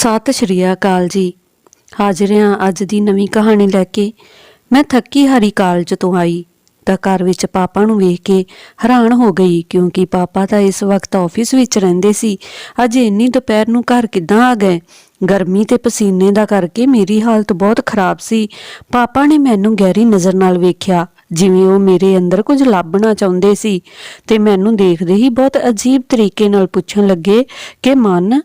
ਸਤਿ ਸ਼੍ਰੀ ਅਕਾਲ ਜੀ। ਹਾਜ਼ਰ ਹਾਂ ਅੱਜ ਦੀ ਨਵੀਂ ਕਹਾਣੀ ਲੈ ਕੇ ਮੈਂ ਥੱਕੀ ਹਾਰੀ ਕਾਲਜ ਤੋਂ ਆਈ। ਤਾਂ ਘਰ ਵਿੱਚ ਪਾਪਾ ਨੂੰ ਵੇਖ ਕੇ ਹੈਰਾਨ ਹੋ ਗਈ, ਕਿਉਂਕਿ ਪਾਪਾ ਤਾਂ ਇਸ ਵਕਤ ਆਫਿਸ ਵਿੱਚ ਰਹਿੰਦੇ ਸੀ। ਅੱਜ ਇੰਨੀ ਦੁਪਹਿਰ ਨੂੰ ਘਰ ਕਿੱਦਾਂ ਆ ਗਏ? ਗਰਮੀ ਤੇ ਪਸੀਨੇ ਦਾ ਕਰਕੇ ਮੇਰੀ ਹਾਲਤ ਬਹੁਤ ਖਰਾਬ ਸੀ। ਪਾਪਾ ਨੇ ਮੈਨੂੰ ਗਹਿਰੀ ਨਜ਼ਰ ਨਾਲ ਵੇਖਿਆ, ਜਿਵੇਂ ਉਹ ਮੇਰੇ ਅੰਦਰ ਕੁਝ ਲੱਭਣਾ ਚਾਹੁੰਦੇ ਸੀ। ਤੇ ਮੈਨੂੰ ਦੇਖਦੇ ਹੀ ਬਹੁਤ ਅਜੀਬ ਤਰੀਕੇ ਨਾਲ ਪੁੱਛਣ ਲੱਗੇ ਕਿ, ਮਨ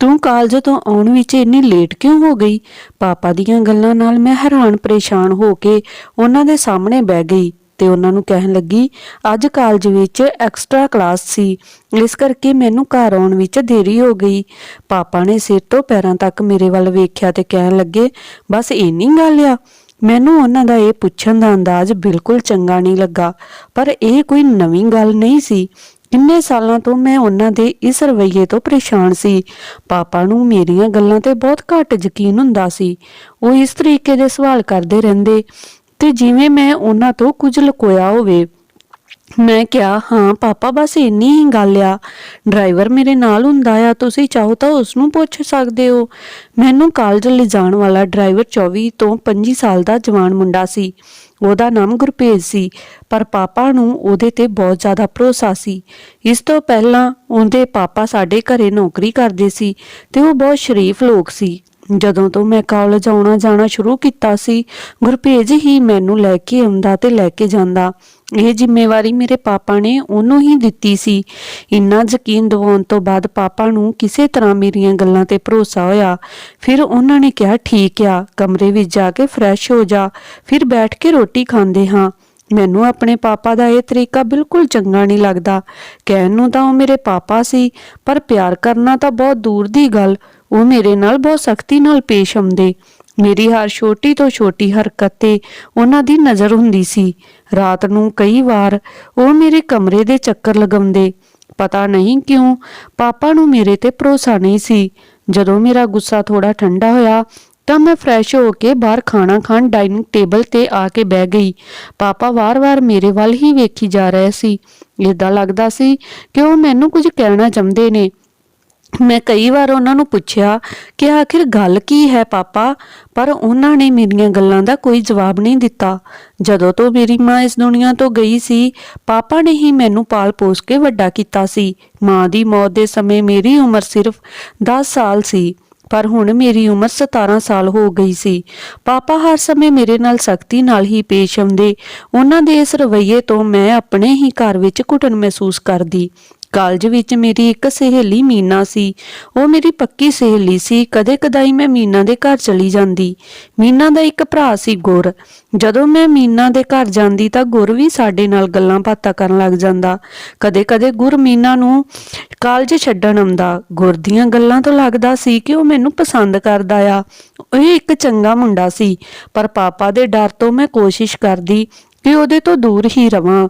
ਤੂੰ ਕਾਲਜ ਤੋਂ ਆਉਣ ਵਿੱਚ ਇੰਨੀ ਲੇਟ ਕਿਉਂ ਹੋ ਗਈ? ਪਾਪਾ ਦੀਆਂ ਗੱਲਾਂ ਨਾਲ ਮੈਂ ਹੈਰਾਨ ਪਰੇਸ਼ਾਨ ਹੋ ਕੇ ਉਹਨਾਂ ਦੇ ਸਾਹਮਣੇ ਬਹਿ ਗਈ ਤੇ ਉਹਨਾਂ ਨੂੰ ਕਹਿਣ ਲੱਗੀ, ਅੱਜ ਕਾਲਜ ਵਿੱਚ ਐਕਸਟਰਾ ਕਲਾਸ ਸੀ, ਇਸ ਕਰਕੇ ਮੈਨੂੰ ਘਰ ਆਉਣ ਵਿੱਚ ਦੇਰੀ ਹੋ ਗਈ। ਪਾਪਾ ਨੇ ਸਿਰ ਤੋਂ ਪੈਰਾਂ ਤੱਕ ਮੇਰੇ ਵੱਲ ਵੇਖਿਆ ਤੇ ਕਹਿਣ ਲੱਗੇ, ਬਸ ਇੰਨੀ ਗੱਲ ਆ? ਮੈਨੂੰ ਉਹਨਾਂ ਦਾ ਇਹ ਪੁੱਛਣ ਦਾ ਅੰਦਾਜ਼ ਬਿਲਕੁਲ ਚੰਗਾ ਨਹੀਂ ਲੱਗਾ, ਪਰ ਇਹ ਕੋਈ ਨਵੀਂ ਗੱਲ ਨਹੀਂ ਸੀ। ਕਿੰਨੇ ਸਾਲਾਂ ਤੋਂ ਮੈਂ ਉਹਨਾਂ ਦੇ ਇਸ ਰਵੱਈਏ ਤੋਂ ਪਰੇਸ਼ਾਨ ਸੀ। ਪਾਪਾ ਨੂੰ ਮੇਰੀਆਂ ਗੱਲਾਂ ਤੇ ਬਹੁਤ ਘੱਟ ਯਕੀਨ ਹੁੰਦਾ ਸੀ। ਉਹ ਇਸ ਤਰੀਕੇ ਦੇ ਸਵਾਲ ਕਰਦੇ ਰਹਿੰਦੇ ਤੇ ਜਿਵੇਂ ਮੈਂ ਉਹਨਾਂ ਤੋਂ ਕੁਝ ਲੁਕੋਇਆ ਹੋਵੇ। ਮੈਂ ਕਿਹਾ, ਹਾਂ, ਪਾਪਾ, ਬਸ ਇੰਨੀ ਹੀ ਗੱਲ ਆ। ਡਰਾਈਵਰ ਮੇਰੇ ਨਾਲ ਹੁੰਦਾ ਆ, ਤੁਸੀਂ ਚਾਹੋ ਤਾਂ ਉਸ ਨੂੰ ਪੁੱਛ ਸਕਦੇ ਹੋ। ਮੈਨੂੰ ਕਾਲਜ ਲਿਜਾਣ ਵਾਲਾ ਡਰਾਈਵਰ 24 ਤੋਂ 25 ਸਾਲ ਦਾ ਜਵਾਨ ਮੁੰਡਾ ਸੀ। ਉਹਦਾ ਨਾਮ ਗੁਰਪ੍ਰੀਤ ਸੀ, ਪਰ ਪਾਪਾ ਨੂੰ ਉਹਦੇ ਤੇ ਬਹੁਤ ਜ਼ਿਆਦਾ ਭਰੋਸਾ ਸੀ। ਇਸ ਤੋਂ ਪਹਿਲਾਂ ਉਹਦੇ ਪਾਪਾ ਸਾਡੇ ਘਰੇ ਨੌਕਰੀ ਕਰਦੇ ਸੀ ਤੇ ਉਹ ਬਹੁਤ ਸ਼ਰੀਫ ਲੋਕ ਸੀ। ਜਦੋਂ ਤੋਂ ਮੈਂ ਕਾਲਜ ਆਉਣਾ ਜਾਣਾ ਸ਼ੁਰੂ ਕੀਤਾ ਸੀ ਗੁਰਪ੍ਰੀਤ ਹੀ ਮੈਨੂੰ ਲੈ ਕੇ ਆਉਂਦਾ ਤੇ ਲੈ ਕੇ ਜਾਂਦਾ। ਇਹ ਜ਼ਿੰਮੇਵਾਰੀ ਮੇਰੇ ਪਾਪਾ ਨੇ ਉਹਨੂੰ ਹੀ ਦਿੱਤੀ ਸੀ। ਇੰਨਾ ਯਕੀਨ ਦਿਵਾਉਣ ਤੋਂ ਬਾਅਦ ਪਾਪਾ ਨੂੰ ਕਿਸੇ ਤਰ੍ਹਾਂ ਮੇਰੀਆਂ ਗੱਲਾਂ ਤੇ ਭਰੋਸਾ ਹੋਇਆ। ਫਿਰ ਉਹਨਾਂ ਨੇ ਕਿਹਾ, ਠੀਕ ਆ, ਕਮਰੇ ਵਿੱਚ ਜਾ ਕੇ ਫਰੈਸ਼ ਹੋ ਜਾ, ਫਿਰ ਬੈਠ ਕੇ ਰੋਟੀ ਖਾਂਦੇ ਹਾਂ। ਮੈਨੂੰ ਆਪਣੇ ਪਾਪਾ ਦਾ ਇਹ ਤਰੀਕਾ ਬਿਲਕੁਲ ਚੰਗਾ ਨਹੀਂ ਲੱਗਦਾ। ਕਹਿਣ ਨੂੰ ਤਾਂ ਉਹ ਮੇਰੇ ਪਾਪਾ ਸੀ, ਪਰ ਪਿਆਰ ਕਰਨਾ ਤਾਂ ਬਹੁਤ ਦੂਰ ਦੀ ਗੱਲ। ਉਹ ਮੇਰੇ ਨਾਲ ਬਹੁਤ ਸਖਤੀ ਨਾਲ ਪੇਸ਼ ਆਉਂਦੇ। ਮੇਰੀ ਹਰ ਛੋਟੀ ਤੋਂ ਛੋਟੀ ਹਰਕਤ ਤੇ ਉਹਨਾਂ ਦੀ ਨਜ਼ਰ ਹੁੰਦੀ ਸੀ। ਰਾਤ ਨੂੰ ਕਈ ਵਾਰ ਉਹ ਮੇਰੇ ਕਮਰੇ ਦੇ ਚੱਕਰ ਲਗਾਉਂਦੇ। ਪਤਾ ਨਹੀਂ ਕਿਉਂ ਪਾਪਾ ਨੂੰ ਮੇਰੇ ਤੇ ਭਰੋਸਾ ਨਹੀਂ ਸੀ। ਜਦੋਂ ਮੇਰਾ ਗੁੱਸਾ ਥੋੜਾ ਠੰਡਾ ਹੋਇਆ ਤਾਂ ਮੈਂ ਫਰੈਸ਼ ਹੋ ਕੇ ਬਾਹਰ ਖਾਣਾ ਖਾਣ ਡਾਈਨਿੰਗ ਟੇਬਲ ਤੇ ਆ ਕੇ ਬਹਿ ਗਈ। ਪਾਪਾ ਵਾਰ-ਵਾਰ ਮੇਰੇ ਵੱਲ ਹੀ ਵੇਖੀ ਜਾ ਰਹੇ ਸੀ। ਇਦਾਂ ਲੱਗਦਾ ਸੀ ਕਿ ਉਹ ਮੈਨੂੰ ਕੁਝ ਕਹਿਣਾ ਚਾਹੁੰਦੇ ਨੇ। ਮੈਂ ਕਈ ਵਾਰ ਉਹਨਾਂ ਨੂੰ ਪੁੱਛਿਆ ਕਿ ਆਖਿਰ ਗੱਲ ਕੀ ਹੈ ਪਾਪਾ? ਪਰ ਉਹਨਾਂ ਨੇ ਮੇਰੀਆਂ ਗੱਲਾਂ ਦਾ ਕੋਈ ਜਵਾਬ ਨਹੀਂ ਦਿੱਤਾ। ਜਦੋਂ ਤੋਂ ਮੇਰੀ ਮਾਂ ਇਸ ਦੁਨੀਆ ਤੋਂ ਗਈ ਸੀ, ਪਾਪਾ ਨੇ ਹੀ ਮੈਨੂੰ ਪਾਲ ਪੋਸ ਕੇ ਵੱਡਾ ਕੀਤਾ ਸੀ। ਮਾਂ ਦੀ ਮੌਤ ਦੇ ਸਮੇਂ ਮੇਰੀ ਉਮਰ ਸਿਰਫ 10 ਸਾਲ ਸੀ, ਪਰ ਹੁਣ ਮੇਰੀ ਉਮਰ 17 ਸਾਲ ਹੋ ਗਈ ਸੀ। ਪਾਪਾ ਹਰ ਸਮੇਂ ਮੇਰੇ ਨਾਲ ਸਖਤੀ ਨਾਲ ਹੀ ਪੇਸ਼ ਆਉਂਦੇ। ਉਹਨਾਂ ਦੇ ਇਸ ਰਵੱਈਏ ਤੋਂ ਮੈਂ ਆਪਣੇ ਹੀ ਘਰ ਵਿੱਚ ਘੁਟਨ ਮਹਿਸੂਸ ਕਰਦੀ। ਕਾਲਜ ਵਿੱਚ ਮੇਰੀ ਇੱਕ ਸਹੇਲੀ ਮੀਨਾ ਸੀ। ਉਹ ਮੇਰੀ ਪੱਕੀ ਸਹੇਲੀ ਸੀ। ਕਦੇ ਕਦਾਈ ਮੈਂ ਮੀਨਾ ਦੇ ਘਰ ਚਲੀ ਜਾਂਦੀ। ਮੀਨਾ ਦਾ ਇੱਕ ਭਰਾ ਸੀ ਗੁਰ। ਜਦੋਂ ਮੈਂ ਮੀਨਾ ਦੇ ਘਰ ਜਾਂਦੀ ਤਾਂ ਗੁਰ ਵੀ ਸਾਡੇ ਨਾਲ ਗੱਲਾਂ ਬਾਤਾਂ ਕਰਨ ਲੱਗ ਜਾਂਦਾ। ਕਦੇ ਕਦੇ ਗੁਰ ਮੀਨਾ ਨੂੰ ਕਾਲਜ ਛੱਡਣ ਆਉਂਦਾ। ਗੁਰ ਦੀਆਂ ਗੱਲਾਂ ਤੋਂ ਲੱਗਦਾ ਸੀ ਕਿ ਉਹ ਮੈਨੂੰ ਪਸੰਦ ਕਰਦਾ ਆ। ਇਹ ਇੱਕ ਚੰਗਾ ਮੁੰਡਾ ਸੀ। ਪਰ ਪਾਪਾ ਦੇ ਡਰ ਤੋਂ ਮੈਂ ਕੋਸ਼ਿਸ਼ ਕਰਦੀ ਕਿ ਉਹਦੇ ਤੋਂ ਦੂਰ ਹੀ ਰਵਾਂ।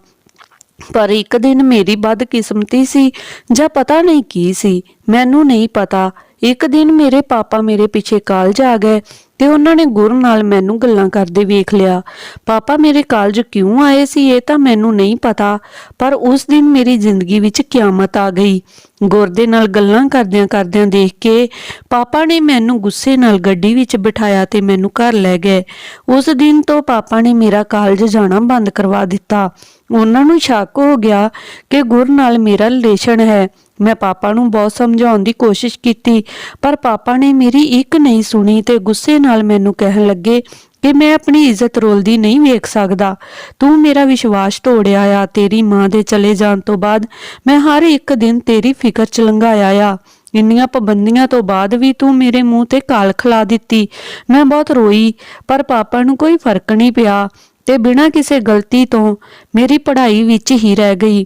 ਪਰ ਇੱਕ ਦਿਨ ਮੇਰੀ ਬਦਕਿਸਮਤੀ ਸੀ ਜਾਂ ਪਤਾ ਨਹੀਂ ਕੀ ਸੀ ਮੈਨੂੰ ਨਹੀਂ ਪਤਾ। ਇੱਕ ਦਿਨ ਮੇਰੇ ਪਾਪਾ ਮੇਰੇ ਪਿੱਛੇ ਕਾਲਜ ਆ ਗਏ ਤੇ ਉਹਨਾਂ ਨੇ ਗੁਰ ਨਾਲ ਮੈਨੂੰ ਗੱਲਾਂ ਕਰਦੇ ਵੇਖ ਲਿਆ। ਪਾਪਾ ਮੇਰੇ ਕਾਲਜ ਕਿਉਂ ਆਏ ਸੀ ਇਹ ਤਾਂ ਮੈਨੂੰ ਨਹੀਂ ਪਤਾ, ਪਰ ਉਸ ਦਿਨ ਮੇਰੀ ਜ਼ਿੰਦਗੀ ਵਿੱਚ ਕਿਆਮਤ ਆ ਗਈ। ਗੁਰ ਦੇ ਨਾਲ ਗੱਲਾਂ ਕਰਦਿਆਂ ਕਰਦਿਆਂ ਦੇਖ ਕੇ ਪਾਪਾ ਨੇ ਮੈਨੂੰ ਗੁੱਸੇ ਨਾਲ ਗੱਡੀ ਵਿੱਚ ਬਿਠਾਇਆ ਤੇ ਮੈਨੂੰ ਘਰ ਲੈ ਗਏ। ਉਸ ਦਿਨ ਤੋਂ ਪਾਪਾ ਨੇ ਮੇਰਾ ਕਾਲਜ ਜਾਣਾ ਬੰਦ ਕਰਵਾ ਦਿੱਤਾ। ਉਹਨਾਂ ਨੂੰ ਸ਼ੱਕ ਹੋ ਗਿਆ ਕਿ ਗੁਰ ਨਾਲ ਮੇਰਾ ਰਿਲੇਸ਼ਨ ਹੈ। ਮੈਂ ਪਾਪਾ ਨੂੰ ਬਹੁਤ ਸਮਝਾਉਣ ਦੀ ਕੋਸ਼ਿਸ਼ ਕੀਤੀ, ਪਰ ਪਾਪਾ ਨੇ ਮੇਰੀ ਇੱਕ ਨਹੀਂ ਸੁਣੀ ਤੇ ਗੁੱਸੇ ਨਾਲ ਮੈਨੂੰ ਕਹਿਣ ਲੱਗੇ ਕਿ ਮੈਂ ਆਪਣੀ ਇੱਜ਼ਤ ਰੋਲਦੀ ਨਹੀਂ ਵੇਖ ਸਕਦਾ। ਤੂੰ ਮੇਰਾ ਵਿਸ਼ਵਾਸ ਤੋੜਿਆ ਆ, ਤੇਰੀ ਮਾਂ ਦੇ ਚਲੇ ਜਾਣ ਤੋਂ ਬਾਅਦ ਮੈਂ ਹਰ ਇੱਕ ਦਿਨ ਤੇਰੀ ਫਿਕਰ ਚ ਲੰਘਾਇਆ ਆ। ਇੰਨੀਆਂ ਪਾਬੰਦੀਆਂ ਤੋਂ ਬਾਅਦ ਵੀ ਤੂੰ ਮੇਰੇ ਮੂੰਹ ਤੇ ਕਾਲ ਖਲਾ ਦਿੱਤੀ। ਮੈਂ ਬਹੁਤ ਰੋਈ, ਪਰ ਪਾਪਾ ਨੂੰ ਕੋਈ ਫ਼ਰਕ ਨਹੀਂ ਪਿਆ ਤੇ ਬਿਨਾਂ ਕਿਸੇ ਗਲਤੀ ਤੋਂ ਮੇਰੀ ਪੜ੍ਹਾਈ ਵਿੱਚ ਹੀ ਰਹਿ ਗਈ।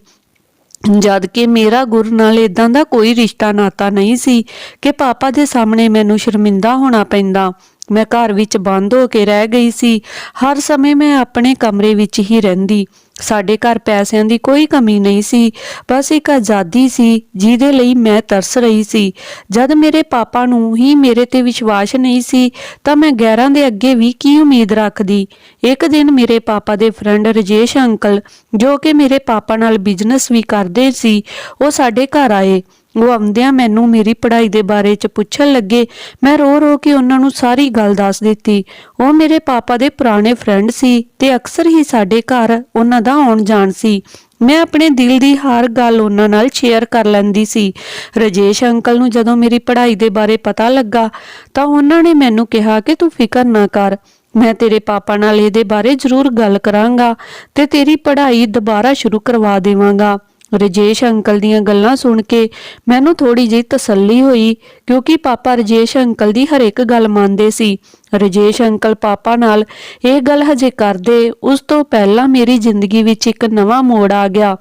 ਜਦ ਕਿ ਮੇਰਾ ਗੁਰ ਨਾਲ ਇਦਾਂ ਦਾ ਕੋਈ ਰਿਸ਼ਤਾ ਨਾਤਾ ਨਹੀਂ ਸੀ ਕਿ ਪਾਪਾ ਦੇ ਸਾਹਮਣੇ ਮੈਨੂੰ ਸ਼ਰਮਿੰਦਾ ਹੋਣਾ ਪੈਂਦਾ। ਮੈਂ ਘਰ ਵਿੱਚ ਬੰਦ ਹੋ ਕੇ ਰਹਿ ਗਈ ਸੀ। ਹਰ ਸਮੇਂ ਮੈਂ ਆਪਣੇ ਕਮਰੇ ਵਿੱਚ ਹੀ ਰਹਿੰਦੀ। ਸਾਡੇ ਘਰ ਪੈਸਿਆਂ ਦੀ ਕੋਈ ਕਮੀ ਨਹੀਂ ਸੀ। ਬਸ ਇੱਕ ਆਜ਼ਾਦੀ ਸੀ, ਜਿਹਦੇ ਲਈ ਮੈਂ ਤਰਸ ਰਹੀ ਸੀ। ਜਦ ਮੇਰੇ ਪਾਪਾ ਨੂੰ ਹੀ ਮੇਰੇ ਤੇ ਵਿਸ਼ਵਾਸ ਨਹੀਂ ਸੀ, ਤਾਂ ਮੈਂ ਗੈਰਾਂ ਦੇ ਅੱਗੇ ਵੀ ਕੀ ਉਮੀਦ ਰੱਖਦੀ? ਇੱਕ ਦਿਨ ਮੇਰੇ ਪਾਪਾ ਦੇ ਫਰੈਂਡ ਰਜੇਸ਼ ਅੰਕਲ, ਜੋ ਕਿ ਮੇਰੇ ਪਾਪਾ ਨਾਲ ਬਿਜ਼ਨਸ ਵੀ ਕਰਦੇ ਸੀ, ਉਹ ਸਾਡੇ ਘਰ ਆਏ। ਉਹ ਆਉਂਦਿਆਂ ਮੈਨੂੰ ਮੇਰੀ ਪੜ੍ਹਾਈ ਦੇ ਬਾਰੇ ਚ ਪੁੱਛਣ ਲੱਗੇ, ਮੈਂ ਰੋ ਰੋ ਕੇ ਉਹਨਾਂ ਨੂੰ ਸਾਰੀ ਗੱਲ ਦੱਸ ਦਿੱਤੀ। ਉਹ ਮੇਰੇ ਪਾਪਾ ਦੇ ਪੁਰਾਣੇ ਫਰੈਂਡ ਸੀ ਤੇ ਅਕਸਰ ਹੀ ਸਾਡੇ ਘਰ ਉਹਨਾਂ ਦਾ ਆਉਣ ਜਾਣ ਸੀ। ਮੈਂ ਆਪਣੇ ਦਿਲ ਦੀ ਹਰ ਗੱਲ ਉਹਨਾਂ ਨਾਲ ਸ਼ੇਅਰ ਕਰ ਲੈਂਦੀ ਸੀ। ਰਜੇਸ਼ ਅੰਕਲ ਨੂੰ ਜਦੋਂ ਮੇਰੀ ਪੜ੍ਹਾਈ ਦੇ ਬਾਰੇ ਪਤਾ ਲੱਗਾ, ਤਾਂ ਉਹਨਾਂ ਨੇ ਮੈਨੂੰ ਕਿਹਾ ਕਿ ਤੂੰ ਫਿਕਰ ਨਾ ਕਰ। ਮੈਂ ਤੇਰੇ ਪਾਪਾ ਨਾਲ ਇਹਦੇ ਬਾਰੇ ਜ਼ਰੂਰ ਗੱਲ ਕਰਾਂਗਾ ਤੇ ਤੇਰੀ ਪੜ੍ਹਾਈ ਦੁਬਾਰਾ ਸ਼ੁਰੂ ਕਰਵਾ ਦੇਵਾਂਗਾ। ਰਜੇਸ਼ ਅੰਕਲ ਦੀਆਂ ਗੱਲਾਂ ਸੁਣ ਕੇ ਮੈਨੂੰ ਥੋੜੀ ਜਿਹੀ ਤਸੱਲੀ ਹੋਈ, ਕਿਉਂਕਿ ਪਾਪਾ ਰਜੇਸ਼ ਅੰਕਲ ਦੀ ਹਰ ਇੱਕ ਗੱਲ ਮੰਨਦੇ ਸੀ। ਰਜੇਸ਼ ਅੰਕਲ ਪਾਪਾ ਨਾਲ ਇਹ ਗੱਲ ਹਜੇ ਕਰਦੇ, ਉਸ ਤੋਂ ਪਹਿਲਾਂ ਮੇਰੀ ਜ਼ਿੰਦਗੀ ਵਿੱਚ ਇੱਕ ਨਵਾਂ ਮੋੜ ਆ ਗਿਆ।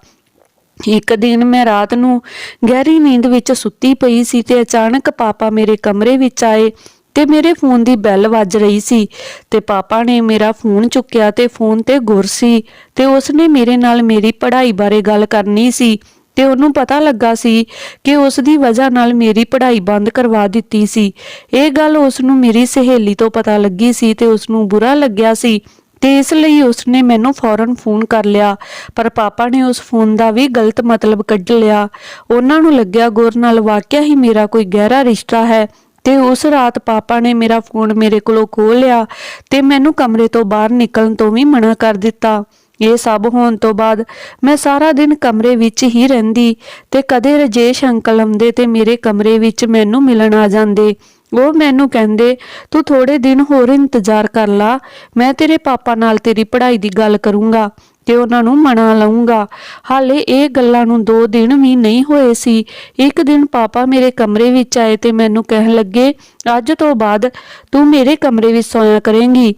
ਇੱਕ ਦਿਨ ਮੈਂ ਰਾਤ ਨੂੰ ਗਹਿਰੀ ਨੀਂਦ ਵਿੱਚ ਸੁੱਤੀ ਪਈ ਸੀ ਤੇ ਅਚਾਨਕ ਪਾਪਾ ਮੇਰੇ ਕਮਰੇ ਵਿੱਚ ਆਏ। ਤੇ ਮੇਰੇ ਫੋਨ ਦੀ ਬੈਲ ਵੱਜ ਰਹੀ ਸੀ ਤੇ ਪਾਪਾ ਨੇ ਮੇਰਾ ਫੋਨ ਚੁੱਕਿਆ ਤੇ ਫੋਨ ਤੇ ਗੁਰ ਸੀ ਤੇ ਉਸਨੇ ਮੇਰੇ ਨਾਲ ਮੇਰੀ ਪੜ੍ਹਾਈ ਬਾਰੇ ਗੱਲ ਕਰਨੀ ਸੀ ਤੇ ਉਹਨੂੰ ਪਤਾ ਲੱਗਾ ਸੀ ਕਿ ਉਸ ਦੀ ਵਜ੍ਹਾ ਨਾਲ ਮੇਰੀ ਪੜ੍ਹਾਈ ਬੰਦ ਕਰਵਾ ਦਿੱਤੀ ਸੀ। ਇਹ ਗੱਲ ਉਸ ਨੂੰ ਮੇਰੀ ਸਹੇਲੀ ਤੋਂ ਪਤਾ ਲੱਗੀ ਸੀ ਤੇ ਉਸ ਨੂੰ ਬੁਰਾ ਲੱਗਿਆ ਸੀ ਤੇ ਇਸ ਲਈ ਉਸਨੇ ਮੈਨੂੰ ਫੌਰਨ ਫੋਨ ਕਰ ਲਿਆ। ਪਰ ਪਾਪਾ ਨੇ ਉਸ ਫੋਨ ਦਾ ਵੀ ਗਲਤ ਮਤਲਬ ਕੱਢ ਲਿਆ। ਉਹਨਾਂ ਨੂੰ ਲੱਗਿਆ ਗੁਰ ਨਾਲ ਵਾਕਿਆ ਹੀ ਮੇਰਾ ਕੋਈ ਗਹਿਰਾ ਰਿਸ਼ਤਾ ਹੈ। ਤੇ ਉਸ ਰਾਤ ਪਾਪਾ ਨੇ ਮੇਰਾ ਫੋਨ ਮੇਰੇ ਕੋਲੋਂ ਖੋਹ ਲਿਆ ਤੇ ਮੈਨੂੰ ਕਮਰੇ ਤੋਂ ਬਾਹਰ ਨਿਕਲਣ ਤੋਂ ਵੀ ਮਨਾ ਕਰ ਦਿੱਤਾ। ਇਹ ਸਭ ਹੋਣ ਤੋਂ ਬਾਅਦ ਮੈਂ ਸਾਰਾ ਦਿਨ ਕਮਰੇ ਵਿੱਚ ਹੀ ਰਹਿੰਦੀ ਤੇ ਕਦੇ ਰਜੇਸ਼ ਅੰਕਲ ਆਉਂਦੇ ਤੇ ਮੇਰੇ ਕਮਰੇ ਵਿੱਚ ਮੈਨੂੰ ਮਿਲਣ ਆ ਜਾਂਦੇ। ਉਹ ਮੈਨੂੰ ਕਹਿੰਦੇ, ਤੂੰ ਥੋੜੇ ਦਿਨ ਹੋਰ ਇੰਤਜ਼ਾਰ ਕਰ ਲਾ, ਮੈਂ ਤੇਰੇ ਪਾਪਾ ਨਾਲ ਤੇਰੀ ਪੜ੍ਹਾਈ ਦੀ ਗੱਲ ਕਰੂੰਗਾ। ਤੇ ਉਹਨਾਂ ਨੂੰ ਮਨਾ ਲਵਾਂਗਾ ਹਾਲੇ ਇਹ ਗੱਲਾਂ ਨੂੰ 2 ਦਿਨ ਵੀ ਨਹੀਂ ਹੋਏ ਸੀ। ਇੱਕ ਦਿਨ ਪਾਪਾ ਮੇਰੇ ਕਮਰੇ ਵਿੱਚ ਆਏ ਤੇ ਮੈਨੂੰ ਕਹਿਣ ਲੱਗੇ, ਅੱਜ ਤੋਂ ਬਾਅਦ ਤੂੰ ਮੇਰੇ ਕਮਰੇ ਵਿੱਚ ਸੋਇਆ ਕਰੇਂਗੀ।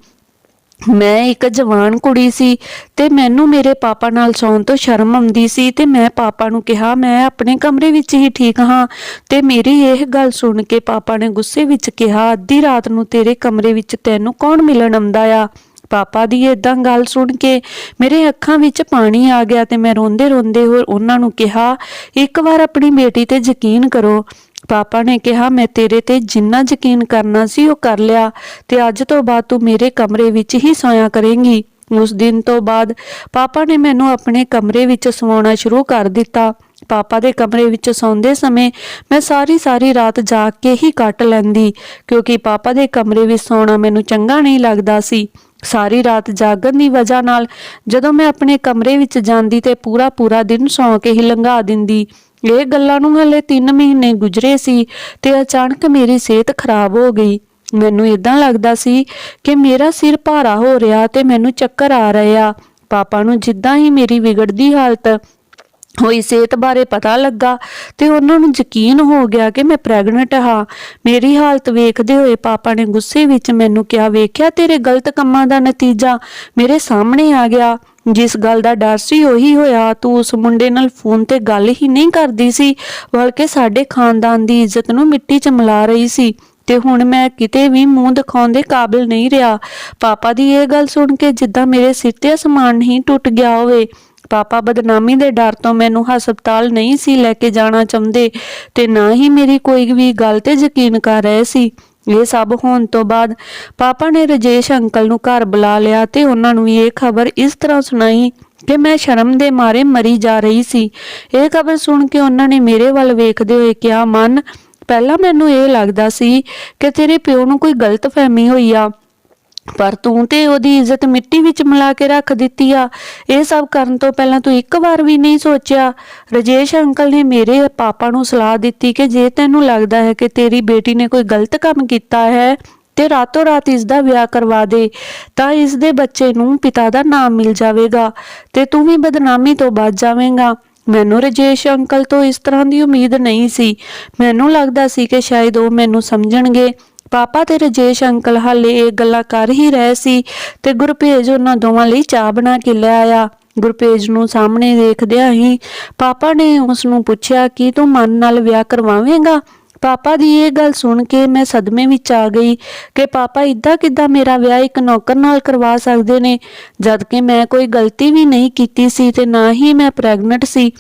ਮੈਂ ਇੱਕ ਜਵਾਨ ਕੁੜੀ ਸੀ ਤੇ ਮੈਨੂੰ ਮੇਰੇ ਪਾਪਾ ਨਾਲ ਸੌਣ ਤੋਂ ਸ਼ਰਮ ਆਉਂਦੀ ਸੀ ਤੇ ਮੈਂ ਪਾਪਾ ਨੂੰ ਕਿਹਾ, ਮੈਂ ਆਪਣੇ ਕਮਰੇ ਵਿੱਚ ਹੀ ਠੀਕ ਹਾਂ। ਤੇ ਮੇਰੀ ਇਹ ਗੱਲ ਸੁਣ ਕੇ ਪਾਪਾ ਨੇ ਗੁੱਸੇ ਵਿੱਚ ਕਿਹਾ, ਅੱਧੀ ਰਾਤ ਨੂੰ ਤੇਰੇ ਕਮਰੇ ਵਿੱਚ ਤੈਨੂੰ ਕੌਣ ਮਿਲਣ ਆਉਂਦਾ ਆ? ਪਾਪਾ ਦੀ ਇਦਾਂ ਗੱਲ ਸੁਣ ਕੇ ਮੇਰੇ ਅੱਖਾਂ ਵਿੱਚ ਪਾਣੀ ਆ ਗਿਆ ਤੇ ਮੈਂ ਰੋਂਦੇ ਰੋਂਦੇ ਹੋਰ ਉਹਨਾਂ ਨੂੰ ਕਿਹਾ, ਇੱਕ ਵਾਰ ਆਪਣੀ ਬੇਟੀ ਤੇ ਯਕੀਨ ਕਰੋ। ਪਾਪਾ ਨੇ ਕਿਹਾ, ਮੈਂ ਤੇਰੇ ਤੇ ਜਿੰਨਾ ਯਕੀਨ ਕਰਨਾ ਸੀ ਉਹ ਕਰ ਲਿਆ ਤੇ ਅੱਜ ਤੋਂ ਬਾਅਦ ਤੂੰ ਮੇਰੇ ਕਮਰੇ ਵਿੱਚ ਹੀ ਸੋਇਆ ਕਰੇਂਗੀ। ਉਸ ਦਿਨ ਤੋਂ ਬਾਅਦ ਪਾਪਾ ਨੇ ਮੈਨੂੰ ਆਪਣੇ ਕਮਰੇ ਵਿੱਚ ਸਵਾਉਣਾ ਸ਼ੁਰੂ ਕਰ ਦਿੱਤਾ। ਪਾਪਾ ਦੇ ਕਮਰੇ ਵਿੱਚ ਸੌਂਦੇ ਸਮੇਂ ਮੈਂ ਸਾਰੀ ਸਾਰੀ ਰਾਤ ਜਾਗ ਕੇ ਹੀ ਕੱਟ ਲੈਂਦੀ ਕਿਉਂਕਿ ਪਾਪਾ ਦੇ ਕਮਰੇ ਵਿੱਚ ਸੌਣਾ ਮੈਨੂੰ ਚੰਗਾ ਨਹੀਂ ਲੱਗਦਾ ਸੀ। ਸਾਰੀ ਰਾਤ ਜਾਗਣ ਦੀ ਵਜ੍ਹਾ ਨਾਲ ਜਦੋਂ ਮੈਂ ਆਪਣੇ ਕਮਰੇ ਵਿੱਚ ਜਾਂਦੀ ਤੇ ਪੂਰਾ ਪੂਰਾ ਦਿਨ ਸੌਂ ਕੇ ਹੀ ਲੰਘਾ ਦਿੰਦੀ, ਇਹ ਗੱਲਾਂ ਨੂੰ ਹਲੇ 3 ਮਹੀਨੇ ਗੁਜ਼ਰੇ ਸੀ ਤੇ ਅਚਾਨਕ ਮੇਰੀ ਸਿਹਤ ਖਰਾਬ ਹੋ ਗਈ। ਮੈਨੂੰ ਇਦਾਂ ਲੱਗਦਾ ਸੀ ਕਿ ਮੇਰਾ ਸਿਰ ਭਾਰਾ ਹੋ ਰਿਹਾ ਤੇ ਮੈਨੂੰ ਚੱਕਰ ਆ ਰਹੇ। ਆ ਪਾਪਾ ਨੂੰ ਜਿੱਦਾਂ ਹੀ ਮੇਰੀ ਵਿਗੜਦੀ ਹਾਲਤ ਹੋਈ ਸਿਹਤ ਬਾਰੇ ਪਤਾ ਲੱਗਾ ਤੇ ਉਹਨਾਂ ਨੂੰ ਯਕੀਨ ਹੋ ਗਿਆ ਕਿ ਮੈਂ ਪ੍ਰੈਗਨੈਂਟ ਹਾਂ। ਮੇਰੀ ਹਾਲਤ ਵੇਖਦੇ ਹੋਏ ਪਾਪਾ ਨੇ ਗੁੱਸੇ ਵਿੱਚ ਮੈਨੂੰ ਕਿਹਾ, ਵੇਖਿਆ ਤੇਰੇ ਗਲਤ ਕੰਮਾਂ ਦਾ ਨਤੀਜਾ? ਮੇਰੇ ਸਾਹਮਣੇ ਆ ਗਿਆ। ਜਿਸ ਗੱਲ ਦਾ ਡਰ ਸੀ ਉਹੀ ਹੋਇਆ। ਤੂੰ ਉਸ ਮੁੰਡੇ ਨਾਲ ਫੋਨ ਤੇ ਗੱਲ ਹੀ ਨਹੀਂ ਕਰਦੀ ਸੀ, ਬਲਕਿ ਸਾਡੇ ਖਾਨਦਾਨ ਦੀ ਇੱਜ਼ਤ ਨੂੰ ਮਿੱਟੀ 'ਚ ਮਿਲਾ ਰਹੀ ਸੀ। ਤੇ ਹੁਣ ਮੈਂ ਕਿਤੇ ਵੀ ਮੂੰਹ ਦਿਖਾਉਣ ਦੇ ਕਾਬਿਲ ਨਹੀਂ ਰਿਹਾ। ਪਾਪਾ ਦੀ ਇਹ ਗੱਲ ਸੁਣ ਕੇ ਜਿੱਦਾਂ ਮੇਰੇ ਸਿਰ ਤੇ ਅਸਮਾਨ ਹੀ ਟੁੱਟ ਗਿਆ ਹੋਵੇ ਪਾਪਾ ਬਦਨਾਮੀ ਦੇ ਡਰ ਤੋਂ ਮੈਨੂੰ ਹਸਪਤਾਲ ਨਹੀਂ ਸੀ ਲੈ ਕੇ ਜਾਣਾ ਚਾਹੁੰਦੇ ਤੇ ਨਾ ਹੀ ਮੇਰੀ ਕੋਈ ਵੀ ਗੱਲ ਤੇ ਯਕੀਨ ਕਰ ਰਹੇ ਸੀ। ਇਹ ਸਭ ਹੋਣ ਤੋਂ ਬਾਅਦ ਪਾਪਾ ਨੇ ਰਜੇਸ਼ ਅੰਕਲ ਨੂੰ ਘਰ ਬੁਲਾ ਲਿਆ ਤੇ ਉਹਨਾਂ ਨੂੰ ਇਹ ਖਬਰ ਇਸ ਤਰ੍ਹਾਂ ਸੁਣਾਈ ਕਿ ਮੈਂ ਸ਼ਰਮ ਦੇ ਮਾਰੇ ਮਰੀ ਜਾ ਰਹੀ ਸੀ। ਇਹ ਖਬਰ ਸੁਣ ਕੇ ਉਹਨਾਂ ਨੇ ਮੇਰੇ ਵੱਲ ਵੇਖਦੇ ਹੋਏ ਕਿਹਾ, ਮਨ, ਪਹਿਲਾਂ ਮੈਨੂੰ ਇਹ ਲੱਗਦਾ ਸੀ ਕਿ ਤੇਰੇ ਪਿਓ ਨੂੰ ਕੋਈ ਗਲਤਫਹਿਮੀ ਹੋਈ ਆ। ਪਰ ਤੂੰ ਤੇ ਉਹਦੀ ਇੱਜ਼ਤ ਮਿੱਟੀ ਵਿੱਚ ਮਿਲਾ ਕੇ ਰੱਖ ਦਿੱਤੀ ਆ। ਇਹ ਸਭ ਕਰਨ ਤੋਂ ਪਹਿਲਾਂ ਤੂੰ ਇੱਕ ਵਾਰ ਵੀ ਨਹੀਂ ਸੋਚਿਆ। ਰਜੇਸ਼ ਅੰਕਲ ਨੇ ਮੇਰੇ ਪਾਪਾ ਨੂੰ ਸਲਾਹ ਦਿੱਤੀ ਕਿ ਜੇ ਤੈਨੂੰ ਲੱਗਦਾ ਹੈ ਕਿ ਤੇਰੀ ਬੇਟੀ ਨੇ ਕੋਈ ਗਲਤ ਕੰਮ ਕੀਤਾ ਹੈ ਤੇ ਰਾਤੋਂ ਰਾਤ ਇਸ ਦਾ ਵਿਆਹ ਕਰਵਾ ਦੇ, ਤਾਂ ਇਸ ਦੇ ਬੱਚੇ ਨੂੰ ਪਿਤਾ ਦਾ ਨਾਮ ਮਿਲ ਜਾਵੇਗਾ ਤੇ ਤੂੰ ਵੀ ਬਦਨਾਮੀ ਤੋਂ ਬਚ ਜਾਵੇਂਗਾ। ਮੈਨੂੰ ਰਜੇਸ਼ ਅੰਕਲ ਤੋਂ ਇਸ ਤਰ੍ਹਾਂ ਦੀ ਉਮੀਦ ਨਹੀਂ ਸੀ। ਮੈਨੂੰ ਲੱਗਦਾ ਸੀ ਕਿ ਸ਼ਾਇਦ ਉਹ ਮੈਨੂੰ ਸਮਝਣਗੇ। ਪਾਪਾ ਤੇ ਰਜੇਸ਼ ਅੰਕਲ ਹਾਲੇ ਇਹ ਗੱਲਾਂ ਕਰ ਹੀ ਰਹੇ ਸੀ ਤੇ ਗੁਰਪੇਜ ਉਹਨਾਂ ਦੋਵਾਂ ਲਈ ਚਾਹ ਬਣਾ ਕੇ ਲੈ ਆਇਆ। ਗੁਰਪੇਜ ਨੂੰ ਸਾਹਮਣੇ ਦੇਖਦਿਆਂ ਹੀ ਪਾਪਾ ਨੇ ਉਸ ਨੂੰ ਪੁੱਛਿਆ, ਕਿ ਤੂੰ ਮਨ ਨਾਲ ਵਿਆਹ ਕਰਵਾਵੇਂਗਾ? ਪਾਪਾ ਦੀ ਇਹ ਗੱਲ ਸੁਣ ਕੇ ਮੈਂ ਸਦਮੇ ਵਿੱਚ ਆ ਗਈ ਕਿ ਪਾਪਾ ਇਦਾਂ ਕਿਦਾਂ ਮੇਰਾ ਵਿਆਹ ਇੱਕ ਨੌਕਰ ਨਾਲ ਕਰਵਾ ਸਕਦੇ ਨੇ, ਜਦ ਕਿ ਮੈਂ ਕੋਈ ਗਲਤੀ ਵੀ ਨਹੀਂ ਕੀਤੀ ਸੀ ਤੇ ਨਾ ਹੀ ਮੈਂ ਪ੍ਰੈਗਨੈਂਟ ਸੀ।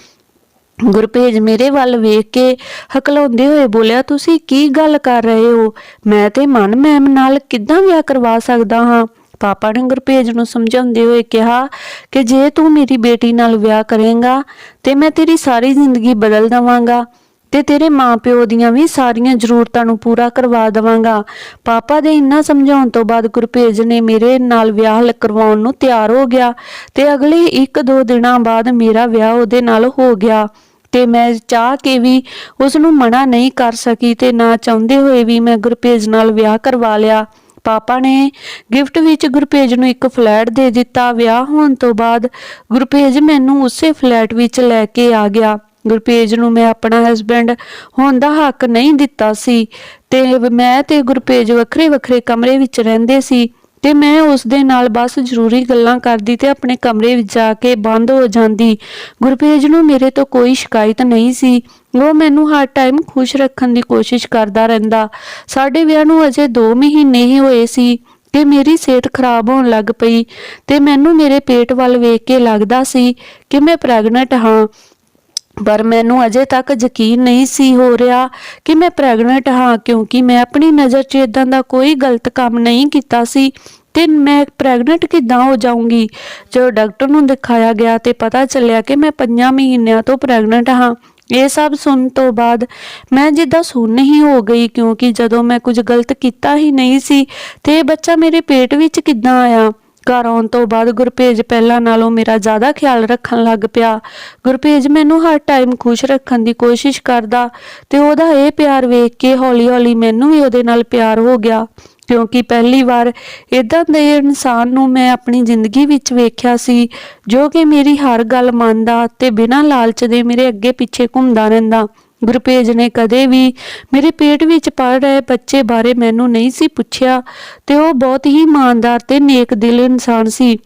ਗੁਰਪੇਜ ਮੇਰੇ ਵੱਲ ਵੇਖ ਕੇ ਹਕਲਾਉਂਦੇ ਹੋਏ ਬੋਲਿਆ, ਤੁਸੀਂ ਕੀ ਗੱਲ ਕਰ ਰਹੇ ਹੋ? ਮੈਂ ਤੇ ਮਨ ਮੈਮ ਨਾਲ ਕਿੱਦਾਂ ਵਿਆਹ ਕਰਵਾ ਸਕਦਾ ਹਾਂ? ਪਾਪਾ ਨੇ ਗੁਰਪੇਜ ਨੂੰ ਸਮਝਾਉਂਦੇ ਹੋਏ ਕਿਹਾ ਕਿ ਜੇ ਤੂੰ ਮੇਰੀ ਬੇਟੀ ਨਾਲ ਵਿਆਹ ਕਰੇਂਗਾ, ਤੇ ਮੈਂ ਤੇਰੀ ਸਾਰੀ ਜ਼ਿੰਦਗੀ ਬਦਲ ਦਵਾਂਗਾ ਤੇ ਤੇਰੇ ਮਾਪਿਓ ਦੀਆਂ ਵੀ ਸਾਰੀਆਂ ਜ਼ਰੂਰਤਾਂ ਨੂੰ ਪੂਰਾ ਕਰਵਾ ਦੇਵਾਂਗਾ। ਪਾਪਾ ਦੇ ਇੰਨਾ ਸਮਝਾਉਣ ਤੋਂ ਬਾਅਦ ਗੁਰਪੇਜ ਨੇ ਮੇਰੇ ਨਾਲ ਵਿਆਹ ਕਰਵਾਉਣ ਨੂੰ ਤਿਆਰ ਹੋ ਗਿਆ ਤੇ ਅਗਲੇ 1-2 ਦਿਨਾਂ ਬਾਅਦ ਮੇਰਾ ਵਿਆਹ ਉਹਦੇ ਨਾਲ ਹੋ ਗਿਆ। ਤੇ ਮੈਂ ਚਾਹ ਕੇ ਵੀ ਉਸ ਨੂੰ ਮਨਾ ਨਹੀਂ ਕਰ ਸਕੀ ਤੇ ਨਾ ਚਾਹੁੰਦੇ ਹੋਏ ਵੀ ਮੈਂ ਗੁਰਪੇਜ ਨਾਲ ਵਿਆਹ ਕਰਵਾ ਲਿਆ। ਪਾਪਾ ਨੇ ਗਿਫਟ ਵਿੱਚ ਗੁਰਪੇਜ ਨੂੰ ਇੱਕ ਫਲੈਟ ਦੇ ਦਿੱਤਾ। ਵਿਆਹ ਹੋਣ ਤੋਂ ਬਾਅਦ ਗੁਰਪੇਜ ਮੈਨੂੰ ਉਸੇ ਫਲੈਟ ਵਿੱਚ ਲੈ ਕੇ ਆ ਗਿਆ। ਗੁਰਪੇਜ ਨੂੰ ਮੈਂ ਆਪਣਾ ਹਸਬੈਂਡ ਹੋਣ ਦਾ ਹੱਕ ਨਹੀਂ ਦਿੱਤਾ ਸੀ ਤੇ ਮੈਂ ਤੇ ਗੁਰਪੇਜ ਵੱਖਰੇ ਵੱਖਰੇ ਕਮਰੇ ਵਿੱਚ ਰਹਿੰਦੇ ਸੀ। ਤੇ ਮੈਂ ਉਸ ਦੇ ਨਾਲ ਬਸ ਜ਼ਰੂਰੀ ਗੱਲਾਂ ਕਰਦੀ ਤੇ ਆਪਣੇ ਕਮਰੇ ਵਿੱਚ ਜਾ ਕੇ ਬੰਦ ਹੋ ਜਾਂਦੀ। ਗੁਰਪੇਜ ਨੂੰ ਮੇਰੇ ਤੋਂ ਕੋਈ ਸ਼ਿਕਾਇਤ ਨਹੀਂ ਸੀ। ਉਹ ਮੈਨੂੰ ਹਰ ਟਾਈਮ ਖੁਸ਼ ਰੱਖਣ ਦੀ ਕੋਸ਼ਿਸ਼ ਕਰਦਾ ਰਹਿੰਦਾ। ਸਾਡੇ ਵਿਆਹ ਨੂੰ ਅਜੇ 2 ਮਹੀਨੇ ਹੀ ਹੋਏ ਸੀ ਕਿ ਮੇਰੀ ਸਿਹਤ ਖਰਾਬ ਹੋਣ ਲੱਗ ਪਈ ਤੇ ਮੈਨੂੰ ਮੇਰੇ ਪੇਟ ਵੱਲ ਵੇਖ ਕੇ ਲੱਗਦਾ ਸੀ ਕਿ ਮੈਂ ਪ੍ਰੈਗਨੈਂਟ ਹਾਂ। ਪਰ ਮੈਨੂੰ ਅਜੇ ਤੱਕ ਯਕੀਨ ਨਹੀਂ ਸੀ ਹੋ ਰਿਹਾ ਕਿ ਮੈਂ ਪ੍ਰੈਗਨੈਂਟ ਹਾਂ, ਕਿਉਂਕਿ ਮੈਂ ਆਪਣੀ ਨਜ਼ਰ 'ਚ ਇਦਾਂ ਦਾ ਕੋਈ ਗਲਤ ਕੰਮ ਨਹੀਂ ਕੀਤਾ ਸੀ ਤੇ ਮੈਂ ਪ੍ਰੈਗਨੈਂਟ ਕਿੱਦਾਂ ਹੋ ਜਾਊਂਗੀ? ਜਦੋਂ ਡਾਕਟਰ ਨੂੰ ਦਿਖਾਇਆ ਗਿਆ ਤੇ ਪਤਾ ਚੱਲਿਆ ਕਿ ਮੈਂ 5 ਮਹੀਨਿਆਂ ਤੋਂ ਪ੍ਰੈਗਨੈਂਟ ਹਾਂ। ਇਹ ਸਭ ਸੁਣਨ ਤੋਂ ਬਾਅਦ ਮੈਂ ਜਿੱਦਾਂ ਸੁੰਨ ਹੀ ਹੋ ਗਈ, ਕਿਉਂਕਿ ਜਦੋਂ ਮੈਂ ਕੁਝ ਗਲਤ ਕੀਤਾ ਹੀ ਨਹੀਂ ਸੀ, ਤੇ ਇਹ ਬੱਚਾ ਮੇਰੇ ਪੇਟ ਵਿੱਚ ਕਿੱਦਾਂ ਆਇਆ? ਘਰ ਆਉਣ ਤੋਂ ਬਾਅਦ ਗੁਰਪੇਜ ਪਹਿਲਾਂ ਨਾਲੋਂ ਮੇਰਾ ਜ਼ਿਆਦਾ ਖਿਆਲ ਰੱਖਣ ਲੱਗ ਪਿਆ। ਗੁਰਪੇਜ ਮੈਨੂੰ ਹਰ ਟਾਈਮ ਖੁਸ਼ ਰੱਖਣ ਦੀ ਕੋਸ਼ਿਸ਼ ਕਰਦਾ ਤੇ ਉਹਦਾ ਇਹ ਪਿਆਰ ਵੇਖ ਕੇ ਹੌਲੀ-ਹੌਲੀ ਮੈਨੂੰ ਵੀ ਉਹਦੇ ਨਾਲ ਪਿਆਰ ਹੋ ਗਿਆ। ਕਿਉਂਕਿ ਪਹਿਲੀ ਵਾਰ ਇਦਾਂ ਦੇ ਇਨਸਾਨ ਨੂੰ ਮੈਂ ਆਪਣੀ ਜ਼ਿੰਦਗੀ ਵਿੱਚ ਵੇਖਿਆ ਸੀ, ਜੋ ਕਿ ਮੇਰੀ ਹਰ ਗੱਲ ਮੰਨਦਾ ਤੇ ਬਿਨਾਂ ਲਾਲਚ ਦੇ ਮੇਰੇ ਅੱਗੇ ਪਿੱਛੇ ਘੁੰਮਦਾ ਰਹਿੰਦਾ। ਗੁਰਪੇਜ ਨੇ ਕਦੇ ਵੀ ਮੇਰੇ ਪੇਟ ਵਿੱਚ ਪਲ ਰਹੇ ਬੱਚੇ ਬਾਰੇ ਮੈਨੂੰ ਨਹੀਂ ਸੀ ਪੁੱਛਿਆ ਤੇ ਉਹ ਬਹੁਤ ਹੀ ਇਮਾਨਦਾਰ ਤੇ ਨੇਕ ਦਿਲ ਇਨਸਾਨ ਸੀ।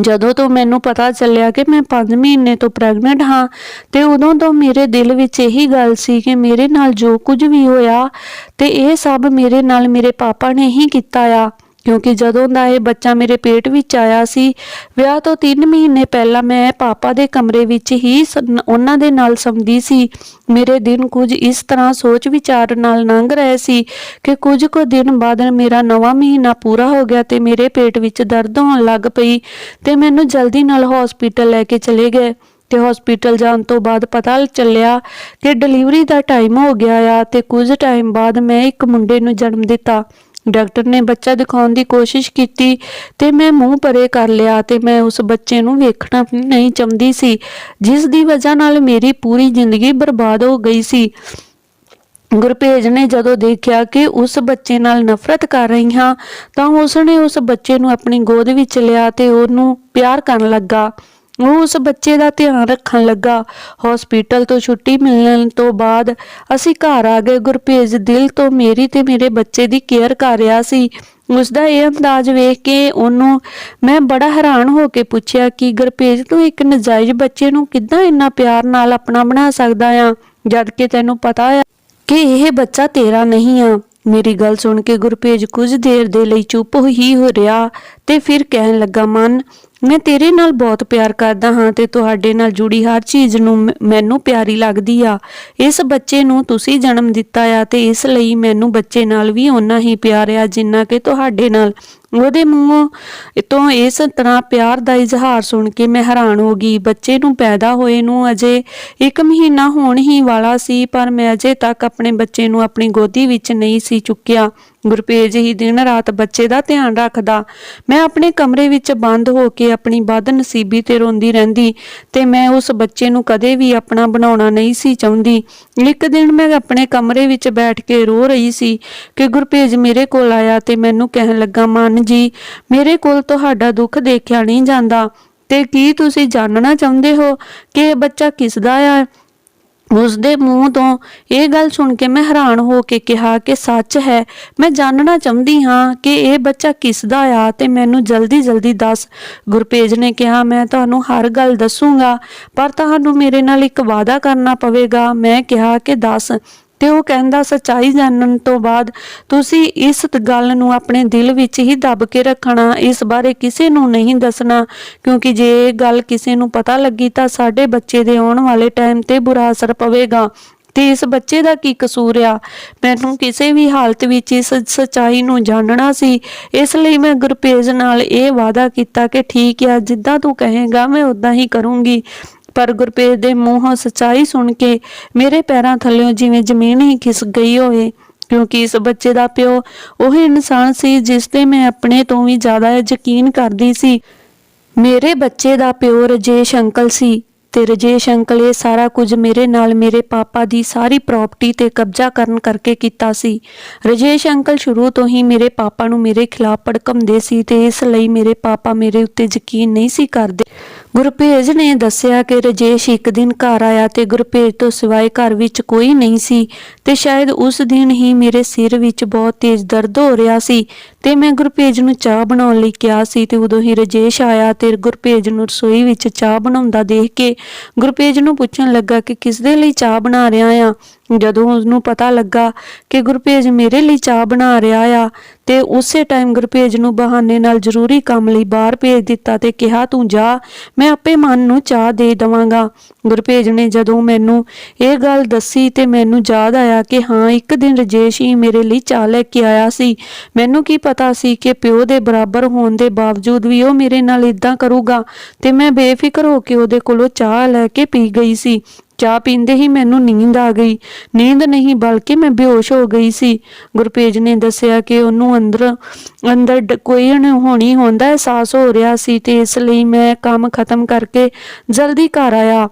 ਜਦੋਂ ਤੋਂ ਮੈਨੂੰ ਪਤਾ ਚੱਲਿਆ ਕਿ ਮੈਂ 5 ਮਹੀਨੇ ਤੋਂ ਪ੍ਰੈਗਨੈਂਟ ਹਾਂ ਤੇ ਉਦੋਂ ਤੋਂ ਮੇਰੇ ਦਿਲ ਵਿੱਚ ਇਹੀ ਗੱਲ ਸੀ ਕਿ ਮੇਰੇ ਨਾਲ ਜੋ ਕੁਝ ਵੀ ਹੋਇਆ ਤੇ ਇਹ ਸਭ ਮੇਰੇ ਨਾਲ ਮੇਰੇ ਪਾਪਾ ਨੇ ਹੀ ਕੀਤਾ ਆ। ਕਿਉਂਕਿ ਜਦੋਂ ਦਾ ਇਹ ਬੱਚਾ ਮੇਰੇ ਪੇਟ ਵਿੱਚ ਆਇਆ ਸੀ, ਵਿਆਹ ਤੋਂ 3 ਮਹੀਨੇ ਪਹਿਲਾਂ ਮੈਂ ਪਾਪਾ ਦੇ ਕਮਰੇ ਵਿੱਚ ਹੀ ਸ- ਉਹਨਾਂ ਦੇ ਨਾਲ ਸੌਂਦੀ ਸੀ। ਮੇਰੇ ਦਿਨ ਕੁਝ ਇਸ ਤਰ੍ਹਾਂ ਸੋਚ ਵਿਚਾਰ ਨਾਲ ਲੰਘ ਰਹੇ ਸੀ ਕਿ ਕੁਝ ਕੁ ਦਿਨ ਬਾਅਦ ਮੇਰਾ ਨਵਾਂ ਮਹੀਨਾ ਪੂਰਾ ਹੋ ਗਿਆ ਤੇ ਮੇਰੇ ਪੇਟ ਵਿੱਚ ਦਰਦ ਹੋਣ ਲੱਗ ਪਈ ਤੇ ਮੈਨੂੰ ਜਲਦੀ ਨਾਲ ਹਸਪੀਟਲ ਲੈ ਕੇ ਚਲੇ ਗਏ। ਤੇ ਹਸਪੀਟਲ ਜਾਣ ਤੋਂ ਬਾਅਦ ਪਤਾ ਚੱਲਿਆ ਕਿ ਡਿਲੀਵਰੀ ਦਾ ਟਾਈਮ ਹੋ ਗਿਆ ਆ ਤੇ ਕੁਝ ਟਾਈਮ ਬਾਅਦ ਮੈਂ ਇੱਕ ਮੁੰਡੇ ਨੂੰ ਜਨਮ ਦਿੱਤਾ। ਡਾਕਟਰ ਨੇ ਬੱਚਾ ਦਿਖਾਉਣ ਦੀ ਕੋਸ਼ਿਸ਼ ਕੀਤੀ ਤੇ ਮੈਂ ਮੂੰਹ ਪਰੇ ਕਰ ਲਿਆ ਤੇ ਮੈਂ ਉਸ ਬੱਚੇ ਨੂੰ ਵੇਖਣਾ ਨਹੀਂ ਚਾਹੁੰਦੀ ਸੀ, ਜਿਸ ਦੀ ਵਜ੍ਹਾ ਨਾਲ ਮੇਰੀ ਪੂਰੀ ਜ਼ਿੰਦਗੀ ਬਰਬਾਦ ਹੋ ਗਈ ਸੀ। ਗੁਰਪੇਜ ਨੇ ਜਦੋਂ ਦੇਖਿਆ ਕਿ ਉਸ ਬੱਚੇ ਨਾਲ ਨਫ਼ਰਤ ਕਰ ਰਹੀ ਹਾਂ ਤਾਂ ਉਸਨੇ ਉਸ ਬੱਚੇ ਨੂੰ ਆਪਣੀ ਗੋਦ ਵਿੱਚ ਲਿਆ ਤੇ ਉਹਨੂੰ ਪਿਆਰ ਕਰਨ ਲੱਗਾ। ਉਹ ਉਸ ਬੱਚੇ ਦਾ ਧਿਆਨ ਰੱਖਣ ਲੱਗਾ। ਹਸਪੀਟਲ ਤੋਂ ਛੁੱਟੀ ਮਿਲਣ ਤੋਂ ਬਾਅਦ ਅਸੀਂ ਘਰ ਆ ਗਏ। ਗੁਰਪੇਜ ਦਿਲ ਤੋਂ ਮੇਰੀ ਤੇ ਮੇਰੇ ਬੱਚੇ ਦੀ ਕੇਅਰ ਕਰ ਰਿਹਾ ਸੀ। ਉਸ ਦਾ ਇਹ ਅੰਦਾਜ਼ ਵੇਖ ਕੇ ਉਹਨੂੰ ਮੈਂ ਬੜਾ ਹੈਰਾਨ ਹੋ ਕੇ ਪੁੱਛਿਆ ਕਿ ਗੁਰਪੇਜ ਤੂੰ ਇੱਕ ਨਜਾਇਜ਼ ਬੱਚੇ ਨੂੰ ਕਿੱਦਾਂ ਇੰਨਾ ਪਿਆਰ ਨਾਲ ਆਪਣਾ ਬਣਾ ਸਕਦਾ ਆ? ਜਦ ਕਿ ਤੈਨੂੰ ਪਤਾ ਆ ਕਿ ਇਹ ਬੱਚਾ ਤੇਰਾ ਨਹੀਂ ਆ। ਮੇਰੀ ਗੱਲ ਸੁਣ ਕੇ ਗੁਰਪੇਜ ਕੁਝ ਦੇਰ ਦੇ ਲਈ ਚੁੱਪ ਹੀ ਹੋ ਰਿਹਾ ਤੇ ਫਿਰ ਕਹਿਣ ਲੱਗਾ, ਮਨ ਮੈਂ ਤੇਰੇ ਨਾਲ ਬਹੁਤ ਪਿਆਰ ਕਰਦਾ ਹਾਂ ਤੇ ਤੁਹਾਡੇ ਨਾਲ ਜੁੜੀ ਹਰ ਚੀਜ਼ ਨੂੰ ਮੈਨੂੰ ਪਿਆਰੀ ਲੱਗਦੀ ਆ। ਇਸ ਬੱਚੇ ਨੂੰ ਤੁਸੀਂ ਜਨਮ ਦਿੱਤਾ ਆ ਤੇ ਇਸ ਲਈ ਮੈਨੂੰ ਬੱਚੇ ਨਾਲ ਵੀ ਓਨਾ ਹੀ ਪਿਆਰ ਆ ਜਿੰਨਾ ਕਿ ਤੁਹਾਡੇ ਨਾਲ। ਉਹਦੇ ਮੂੰਹੋਂ ਤੋਂ ਇਸ ਤਰ੍ਹਾਂ ਪਿਆਰ ਦਾ ਇਜ਼ਹਾਰ ਸੁਣ ਕੇ ਮੈਂ ਹੈਰਾਨ ਹੋ ਗਈ। ਬੱਚੇ ਨੂੰ ਪੈਦਾ ਹੋਏ ਨੂੰ ਅਜੇ ਇੱਕ ਮਹੀਨਾ ਹੋਣ ਹੀ ਵਾਲਾ ਸੀ, ਪਰ ਮੈਂ ਅਜੇ ਤੱਕ ਆਪਣੇ ਬੱਚੇ ਨੂੰ ਆਪਣੀ ਗੋਦੀ ਵਿੱਚ ਨਹੀਂ ਸੀ ਚੁੱਕਿਆ। ਗੁਰਪੇਜ ਹੀ ਦਿਨ ਰਾਤ ਬੱਚੇ ਦਾ ਧਿਆਨ ਰੱਖਦਾ। ਮੈਂ ਆਪਣੇ ਕਮਰੇ ਵਿੱਚ ਬੰਦ ਹੋ ਕੇ ਆਪਣੀ ਬਦਨਸੀਬੀ ਤੇ ਰੋਂਦੀ ਰਹਿੰਦੀ ਤੇ ਮੈਂ ਉਸ ਬੱਚੇ ਨੂੰ ਕਦੇ ਵੀ ਆਪਣਾ ਬਣਾਉਣਾ ਨਹੀਂ ਸੀ ਚਾਹੁੰਦੀ। ਇੱਕ ਦਿਨ ਮੈਂ ਆਪਣੇ ਕਮਰੇ ਵਿੱਚ ਬੈਠ ਕੇ ਰੋ ਰਹੀ ਸੀ ਕਿ ਗੁਰਪੇਜ ਮੇਰੇ ਕੋਲ ਆਇਆ ਤੇ ਮੈਨੂੰ ਕਹਿਣ ਲੱਗਾ, ਮਨ ਜੀ, ਮੇਰੇ ਕੋਲ ਤੁਹਾਡਾ ਦੁੱਖ ਦੇਖਿਆ ਨਹੀਂ ਜਾਂਦਾ ਤੇ ਕੀ ਤੁਸੀਂ ਜਾਣਨਾ ਚਾਹੁੰਦੇ ਹੋ ਕਿ ਇਹ ਬੱਚਾ ਕਿਸ ਦਾ ਆ? ਉਸ ਦੇ ਮੂੰਹ ਤੋਂ ਇਹ ਗੱਲ ਸੁਣ ਕੇ ਮੈਂ ਹੈਰਾਨ ਹੋ ਕੇ ਕਿਹਾ ਕਿ ਸੱਚ ਹੈ, ਮੈਂ ਜਾਣਨਾ ਚਾਹੁੰਦੀ ਹਾਂ ਕਿ ਇਹ ਬੱਚਾ ਕਿਸ ਦਾ ਆ ਤੇ ਮੈਨੂੰ ਜਲਦੀ ਜਲਦੀ ਦੱਸ। ਗੁਰਪੇਜ ਨੇ ਕਿਹਾ, ਮੈਂ ਤੁਹਾਨੂੰ ਹਰ ਗੱਲ ਦੱਸੂਗਾ, ਪਰ ਤੁਹਾਨੂੰ ਮੇਰੇ ਨਾਲ ਇੱਕ ਵਾਅਦਾ ਕਰਨਾ ਪਵੇਗਾ। ਮੈਂ ਕਿਹਾ ਕਿ ਦੱਸ। ਤੇ ਉਹ ਕਹਿੰਦਾ, ਸੱਚਾਈ ਜਾਣਨ ਤੋਂ ਬਾਅਦ ਤੁਸੀਂ ਇਸ ਗੱਲ ਨੂੰ ਆਪਣੇ ਦਿਲ ਵਿੱਚ ਹੀ ਦੱਬ ਕੇ ਰੱਖਣਾ, ਇਸ ਬਾਰੇ ਕਿਸੇ ਨੂੰ ਨਹੀਂ ਦੱਸਣਾ, ਕਿਉਂਕਿ ਜੇ ਇਹ ਗੱਲ ਕਿਸੇ ਨੂੰ ਪਤਾ ਲੱਗੀ ਤਾਂ ਸਾਡੇ ਬੱਚੇ ਦੇ ਆਉਣ ਵਾਲੇ ਟਾਈਮ ਤੇ ਬੁਰਾ ਅਸਰ ਪਵੇਗਾ। ਤੇ ਇਸ ਬੱਚੇ ਦਾ ਕੀ ਕਸੂਰ ਆ? ਮੈਨੂੰ ਕਿਸੇ ਵੀ ਹਾਲਤ ਵਿੱਚ ਇਸ ਸਚਾਈ ਨੂੰ ਜਾਣਨਾ ਸੀ। ਇਸ ਲਈ ਮੈਂ ਗੁਰਪੇਜ ਨਾਲ ਇਹ ਵਾਅਦਾ ਕੀਤਾ ਕਿ ਠੀਕ ਆ, ਜਿੱਦਾਂ ਤੂੰ ਕਹੇਗਾ, ਮੈਂ ਉਦਾਂ ਹੀ ਕਰੂੰਗੀ। ਪਰ ਗੁਰਪ੍ਰੀਤ ਦੇ ਮੂੰਹੋਂ ਸੱਚਾਈ ਸੁਣ ਕੇ ਮੇਰੇ ਪੈਰਾਂ ਥੱਲੇੋਂ ਜਿਵੇਂ ਜ਼ਮੀਨ ਹੀ ਖਿਸ ਗਈ ਹੋਵੇ, ਕਿਉਂਕਿ ਇਸ ਬੱਚੇ ਦਾ ਪਿਓ ਉਹ ਇਨਸਾਨ ਸੀ ਜਿਸ ਤੇ ਮੈਂ ਆਪਣੇ ਤੋਂ ਵੀ ਜ਼ਿਆਦਾ ਯਕੀਨ ਕਰਦੀ ਸੀ। ਮੇਰੇ ਬੱਚੇ ਦਾ ਪਿਓ ਰਜੇਸ਼ ਅੰਕਲ ਸੀ ਤੇ ਰਜੇਸ਼ ਅੰਕਲ ਇਹ ਸਾਰਾ ਕੁਝ ਮੇਰੇ ਨਾਲ ਮੇਰੇ ਪਾਪਾ ਦੀ ਸਾਰੀ ਪ੍ਰਾਪਰਟੀ ਤੇ ਕਬਜ਼ਾ ਕਰਨ ਕਰਕੇ ਕੀਤਾ ਸੀ। ਰਜੇਸ਼ ਅੰਕਲ ਸ਼ੁਰੂ ਤੋਂ ਹੀ ਮੇਰੇ ਪਾਪਾ ਨੂੰ ਮੇਰੇ ਖਿਲਾਫ ਭੜਕਾਉਂਦੇ ਸੀ ਤੇ ਇਸ ਲਈ ਮੇਰੇ ਪਾਪਾ ਮੇਰੇ ਉੱਤੇ ਯਕੀਨ ਨਹੀਂ ਸੀ ਕਰਦੇ। ਗੁਰਪੇਜ ਨੇ ਦੱਸਿਆ ਕਿ ਰਜੇਸ਼ ਇੱਕ ਦਿਨ ਘਰ ਆਇਆ ਤੇ ਗੁਰਪੇਜ ਤੋਂ ਸਿਵਾਏ ਘਰ ਵਿੱਚ ਕੋਈ ਨਹੀਂ ਸੀ ਤੇ ਸ਼ਾਇਦ ਉਸ ਦਿਨ ਹੀ ਮੇਰੇ ਸਿਰ ਵਿੱਚ ਬਹੁਤ ਤੇਜ਼ ਦਰਦ ਹੋ ਰਿਹਾ ਸੀ ਤੇ ਮੈਂ ਗੁਰਪੇਜ ਨੂੰ ਚਾਹ ਬਣਾਉਣ ਲਈ ਕਿਹਾ ਸੀ ਤੇ ਉਦੋਂ ਹੀ ਰਜੇਸ਼ ਆਇਆ ਤੇ ਗੁਰਪੇਜ ਨੂੰ ਰਸੋਈ ਵਿੱਚ ਚਾਹ ਬਣਾਉਂਦਾ ਦੇਖ ਕੇ ਗੁਰਪੇਜ ਨੂੰ ਪੁੱਛਣ ਲੱਗਾ ਕਿ ਕਿਸ ਦੇ ਲਈ ਚਾਹ ਬਣਾ ਰਿਹਾ ਆ। ਜਦੋਂ ਉਸਨੂੰ ਪਤਾ ਲੱਗਾ ਕਿ ਗੁਰਪੇਜ ਮੇਰੇ ਲਈ ਚਾਹ ਬਣਾ ਰਿਹਾ ਆ ਤੇ ਉਸੇ ਟਾਈਮ ਗੁਰਪੇਜ ਨੂੰ ਬਹਾਨੇ ਨਾਲ ਜ਼ਰੂਰੀ ਕੰਮ ਲਈ ਬਾਹਰ ਭੇਜ ਦਿੱਤਾ ਤੇ ਕਿਹਾ, ਤੂੰ ਜਾ, ਮੈਂ ਆਪੇ ਮਨ ਨੂੰ ਚਾਹ ਦੇ ਦਵਾਂਗਾ। ਗੁਰਪੇਜ ਨੇ ਜਦੋਂ ਮੈਨੂੰ ਇਹ ਗੱਲ ਦੱਸੀ ਤੇ ਮੈਨੂੰ ਯਾਦ ਆਇਆ ਕਿ ਹਾਂ, ਇੱਕ ਦਿਨ ਰਜੇਸ਼ ਹੀ ਮੇਰੇ ਲਈ ਚਾਹ ਲੈ ਕੇ ਆਇਆ ਸੀ। ਮੈਨੂੰ ਕੀ ਪਤਾ ਸੀ ਕਿ ਪਿਓ ਦੇ ਬਰਾਬਰ ਹੋਣ ਦੇ ਬਾਵਜੂਦ ਵੀ ਉਹ ਮੇਰੇ ਨਾਲ ਇਦਾਂ ਕਰੂਗਾ ਤੇ ਮੈਂ ਬੇਫਿਕਰ ਹੋ ਕੇ ਉਹਦੇ ਕੋਲੋਂ ਚਾਹ ਲੈ ਕੇ ਪੀ ਗਈ ਸੀ। ਚਾਹ ਪੀਂਦੇ ਹੀ ਮੈਨੂੰ ਨੀਂਦ ਆ ਗਈ। ਨੀਂਦ ਨਹੀਂ, ਬਲਕਿ ਮੈਂ ਬੇਹੋਸ਼ ਹੋ ਗਈ ਸੀ। ਗੁਰਪੇਜ ਨੇ ਦੱਸਿਆ ਕਿ ਉਹਨੂੰ ਅੰਦਰ ਅੰਦਰ ਕੋਈ ਹੋਣੀ ਹੁੰਦਾ ਅਹਿਸਾਸ ਹੋ ਰਿਹਾ ਸੀ ਤੇ ਇਸ ਲਈ ਮੈਂ ਕੰਮ ਖਤਮ ਕਰਕੇ ਜਲਦੀ ਘਰ ਆਇਆ।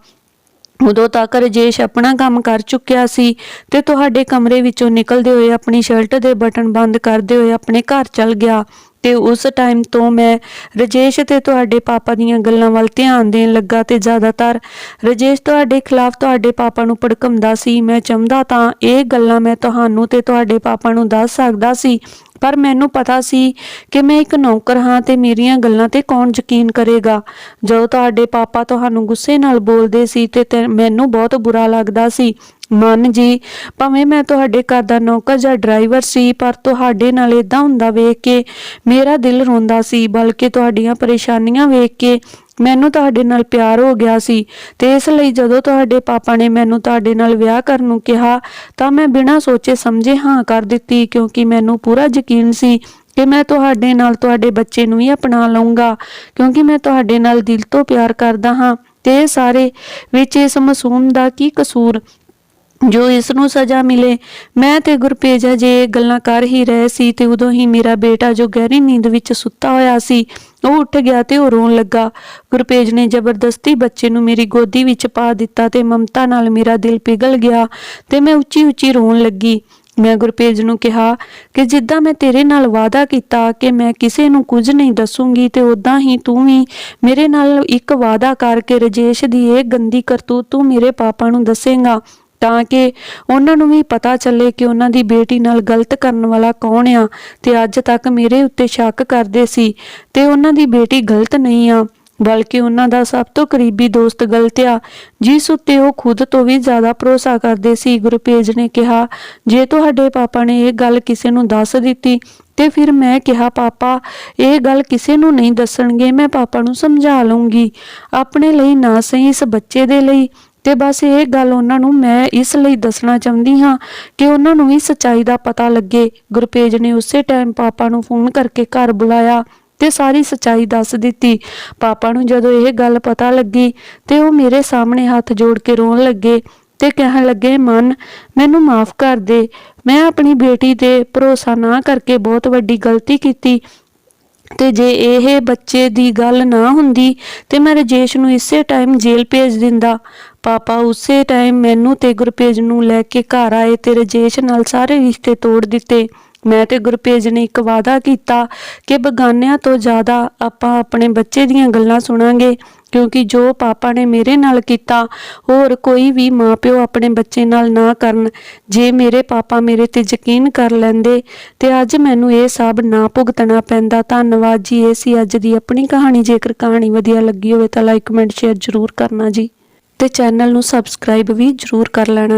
ਉਦੋਂ ਤੱਕ ਰਜੇਸ਼ ਆਪਣਾ ਕੰਮ ਕਰ ਚੁੱਕਿਆ ਸੀ ਤੇ ਤੁਹਾਡੇ ਕਮਰੇ ਵਿੱਚੋਂ ਨਿਕਲਦੇ ਹੋਏ ਆਪਣੀ ਸ਼ਰਟ ਦੇ ਬਟਨ ਬੰਦ ਕਰਦੇ ਹੋਏ ਆਪਣੇ ਘਰ ਚਲ ਗਿਆ। ਤੇ ਉਸ ਟਾਈਮ ਤੋਂ ਮੈਂ ਰਜੇਸ਼ ਤੇ ਤੁਹਾਡੇ ਪਾਪਾ ਦੀਆਂ ਗੱਲਾਂ ਵੱਲ ਧਿਆਨ ਦੇਣ ਲੱਗਾ ਤੇ ਜ਼ਿਆਦਾਤਰ ਰਜੇਸ਼ ਤੁਹਾਡੇ ਖਿਲਾਫ ਤੁਹਾਡੇ ਪਾਪਾ ਨੂੰ ਭੜਕਾਉਂਦਾ ਸੀ। ਮੈਂ ਚਾਹੁੰਦਾ ਤਾਂ ਇਹ ਗੱਲਾਂ ਮੈਂ ਤੁਹਾਨੂੰ ਤੇ ਤੁਹਾਡੇ ਪਾਪਾ ਨੂੰ ਦੱਸ ਸਕਦਾ ਸੀ, ਪਰ ਮੈਨੂੰ ਪਤਾ ਸੀ ਕਿ ਮੈਂ ਇੱਕ ਨੌਕਰ ਹਾਂ ਤੇ ਮੇਰੀਆਂ ਗੱਲਾਂ ਤੇ ਕੌਣ ਯਕੀਨ ਕਰੇਗਾ। ਜਦੋਂ ਤੁਹਾਡੇ ਪਾਪਾ ਤੁਹਾਨੂੰ ਗੁੱਸੇ ਨਾਲ ਬੋਲਦੇ ਸੀ ਤੇ, ਮੈਨੂੰ ਬਹੁਤ ਬੁਰਾ ਲੱਗਦਾ ਸੀ। ਮਨ ਜੀ। ਭਾਵੇਂ ਮੈਂ ਤੁਹਾਡੇ ਘਰ ਦਾ ਨੌਕਰ ਜਾਂ ਡਰਾਈਵਰ ਸੀ, ਪਰ ਤੁਹਾਡੇ ਨਾਲ ਇਦਾਂ ਹੁੰਦਾ ਵੇਖ ਕੇ ਮੇਰਾ ਦਿਲ ਰੋਂਦਾ ਸੀ, ਬਲਕਿ ਤੁਹਾਡੀਆਂ ਪਰੇਸ਼ਾਨੀਆਂ ਵੇਖ ਕੇ ਮੈਨੂੰ ਤੁਹਾਡੇ ਨਾਲ ਪਿਆਰ ਹੋ ਗਿਆ ਸੀ। ਤੇ ਇਸ ਲਈ ਜਦੋਂ ਤੁਹਾਡੇ ਪਾਪਾ ਨੇ ਮੈਨੂੰ ਤੁਹਾਡੇ ਨਾਲ ਵਿਆਹ ਕਰਨ ਨੂੰ ਕਿਹਾ, ਤਾਂ ਮੈਂ ਬਿਨਾਂ ਸੋਚੇ ਸਮਝੇ ਹਾਂ ਕਰ ਦਿੱਤੀ, ਕਿਉਂਕਿ ਮੈਨੂੰ ਪੂਰਾ ਯਕੀਨ ਸੀ ਕਿ ਮੈਂ ਤੁਹਾਡੇ ਨਾਲ ਤੁਹਾਡੇ ਬੱਚੇ ਨੂੰ ਹੀ ਅਪਣਾ ਲਵਾਂਗਾ ਕਿਉਂਕਿ ਮੈਂ ਤੁਹਾਡੇ ਨਾਲ ਦਿਲ ਤੋਂ ਪਿਆਰ ਕਰਦਾ ਹਾਂ। ਤੇ ਸਾਰੇ ਵਿੱਚ ਇਸ ਮਾਸੂਮ ਦਾ ਕੀ ਕਸੂਰ ਜੋ ਇਸ ਨੂੰ ਸਜ਼ਾ ਮਿਲੇ। ਮੈਂ ਤੇ ਗੁਰਪੇਜ ਅਜੇ ਇਹ ਗੱਲਾਂ ਕਰ ਹੀ ਰਹੇ ਸੀ ਤੇ ਉਦੋਂ ਹੀ ਮੇਰਾ ਬੇਟਾ ਜੋ ਗਹਿਰੀ ਨੀਂਦ ਵਿੱਚ ਸੁੱਤਾ ਹੋਇਆ ਸੀ, ਉਹ ਉੱਠ ਗਿਆ ਤੇ ਉਹ ਰੋਣ ਲੱਗਾ। ਗੁਰਪੇਜ ਨੇ ਜ਼ਬਰਦਸਤੀ ਬੱਚੇ ਨੂੰ ਮੇਰੀ ਗੋਦੀ ਵਿੱਚ ਪਾ ਦਿੱਤਾ ਤੇ ਮਮਤਾ ਨਾਲ ਮੇਰਾ ਦਿਲ ਪਿਘਲ ਗਿਆ ਤੇ ਮੈਂ ਉੱਚੀ ਉੱਚੀ ਰੋਣ ਲੱਗੀ। ਮੈਂ ਗੁਰਪੇਜ ਨੂੰ ਕਿਹਾ ਕਿ ਜਿੱਦਾਂ ਮੈਂ ਤੇਰੇ ਨਾਲ ਵਾਅਦਾ ਕੀਤਾ ਕਿ ਮੈਂ ਕਿਸੇ ਨੂੰ ਕੁਝ ਨਹੀਂ ਦੱਸੂੰਗੀ ਤੇ ਉਦਾਂ ਹੀ ਤੂੰ ਵੀ ਮੇਰੇ ਨਾਲ ਇੱਕ ਵਾਅਦਾ ਕਰਕੇ ਰਜੇਸ਼ ਦੀ ਇਹ ਗੰਦੀ ਕਰਤੂਤ ਤੂੰ ਮੇਰੇ ਪਾਪਾ ਨੂੰ ਦੱਸੇਂਗਾ। ਤਾਂ ਕਿ ਉਹਨਾਂ ਨੂੰ ਵੀ ਪਤਾ ਚੱਲੇ ਕਿ ਉਹਨਾਂ ਦੀ ਬੇਟੀ ਨਾਲ ਗਲਤ ਕਰਨ ਵਾਲਾ ਕੌਣ ਆ ਤੇ ਅੱਜ ਤੱਕ ਮੇਰੇ ਉੱਤੇ ਸ਼ੱਕ ਕਰਦੇ ਸੀ ਤੇ ਉਹਨਾਂ ਦੀ ਬੇਟੀ ਗਲਤ ਨਹੀਂ ਆ, ਬਲਕਿ ਉਹਨਾਂ ਦਾ ਸਭ ਤੋਂ ਕਰੀਬੀ ਦੋਸਤ ਗਲਤ ਆ, ਜਿਸ ਉੱਤੇ ਉਹ ਖੁਦ ਤੋਂ ਵੀ ਜ਼ਿਆਦਾ ਭਰੋਸਾ ਕਰਦੇ ਸੀ। ਗੁਰਪੇਜ ਨੇ ਕਿਹਾ, ਜੇ ਤੁਹਾਡੇ ਪਾਪਾ ਨੇ ਇਹ ਗੱਲ ਕਿਸੇ ਨੂੰ ਦੱਸ ਦਿੱਤੀ, ਤੇ ਫਿਰ ਮੈਂ ਕਿਹਾ, ਪਾਪਾ, ਇਹ ਗੱਲ ਕਿਸੇ ਨੂੰ ਨਹੀਂ ਦੱਸਣਗੇ, ਮੈਂ ਪਾਪਾ ਨੂੰ ਸਮਝਾ ਲਵਾਂਗੀ ਆਪਣੇ ਲਈ ਨਾ ਸਹੀ, ਇਸ ਬੱਚੇ ਦੇ ਲਈ ਤੇ ਬਸ ਇਹ ਗੱਲ ਉਹਨਾਂ ਨੂੰ ਮੈਂ ਇਸ ਲਈ ਦੱਸਣਾ ਚਾਹੁੰਦੀ ਹਾਂ ਕਿ ਉਹਨਾਂ ਨੂੰ ਵੀ ਸੱਚਾਈ ਦਾ ਪਤਾ ਲੱਗੇ। ਗੁਰਪੇਜ ਨੇ ਉਸੇ ਟਾਈਮ ਪਾਪਾ ਨੂੰ ਫੋਨ ਕਰਕੇ ਘਰ ਬੁਲਾਇਆ ਤੇ ਸਾਰੀ ਸੱਚਾਈ ਦੱਸ ਦਿੱਤੀ। ਪਾਪਾ ਨੂੰ ਜਦੋਂ ਇਹ ਗੱਲ ਪਤਾ ਲੱਗੀ ਤੇ ਉਹ ਮੇਰੇ ਸਾਹਮਣੇ ਹੱਥ ਜੋੜ ਕੇ ਰੋਣ ਲੱਗੇ ਤੇ ਕਹਿਣ ਲੱਗੇ, ਮਨ, ਮੈਨੂੰ ਮਾਫ ਕਰ ਦੇ। ਮੈਂ ਆਪਣੀ ਬੇਟੀ ਤੇ ਭਰੋਸਾ ਨਾ ਕਰਕੇ ਬਹੁਤ ਵੱਡੀ ਗਲਤੀ ਕੀਤੀ। ਤੇ ਜੇ ਇਹ ਬੱਚੇ ਦੀ ਗੱਲ ਨਾ ਹੁੰਦੀ ਤੇ ਮੈਂ ਰਜੇਸ਼ ਨੂੰ ਇਸੇ ਟਾਈਮ ਜੇਲ੍ਹ ਭੇਜ ਦਿੰਦਾ। ਪਾਪਾ ਉਸੇ ਟਾਈਮ ਮੈਨੂੰ ਤੇ ਗੁਰਪੇਜ ਨੂੰ ਲੈ ਕੇ ਘਰ ਆਏ ਤੇ ਰਜੇਸ਼ ਨਾਲ ਸਾਰੇ ਰਿਸ਼ਤੇ ਤੋੜ ਦਿੱਤੇ। ਮੈਂ ਤੇ ਗੁਰਪੇਜ ਨੇ ਇੱਕ ਵਾਅਦਾ ਕੀਤਾ ਕਿ ਬਗਾਨਿਆਂ ਤੋਂ ਜ਼ਿਆਦਾ ਆਪਾਂ ਆਪਣੇ ਬੱਚੇ ਦੀਆਂ ਗੱਲਾਂ ਸੁਣਾਂਗੇ, ਕਿਉਂਕਿ ਜੋ ਪਾਪਾ ਨੇ ਮੇਰੇ ਨਾਲ ਕੀਤਾ, ਹੋਰ ਕੋਈ ਵੀ ਮਾਪਿਓ ਆਪਣੇ ਬੱਚੇ ਨਾਲ ਨਾ ਕਰਨ। ਜੇ ਮੇਰੇ ਪਾਪਾ ਮੇਰੇ ਤੇ ਯਕੀਨ ਕਰ ਲੈਂਦੇ ਤੇ ਅੱਜ ਮੈਨੂੰ ਇਹ ਸਭ ਨਾ ਭੁਗਤਣਾ ਪੈਂਦਾ, ਧੰਨਵਾਦ ਜੀ, ਇਹ ਸੀ ਅੱਜ ਦੀ ਆਪਣੀ ਕਹਾਣੀ। ਜੇਕਰ ਕਹਾਣੀ ਵਧੀਆ ਲੱਗੀ ਹੋਵੇ ਤਾਂ ਲਾਈਕ ਕਮੈਂਟ ਸ਼ੇਅਰ ਜ਼ਰੂਰ ਕਰਨਾ ਜੀ। ਤੇ ਚੈਨਲ ਨੂੰ ਸਬਸਕ੍ਰਾਈਬ ਵੀ ਜ਼ਰੂਰ ਕਰ ਲੈਣਾ।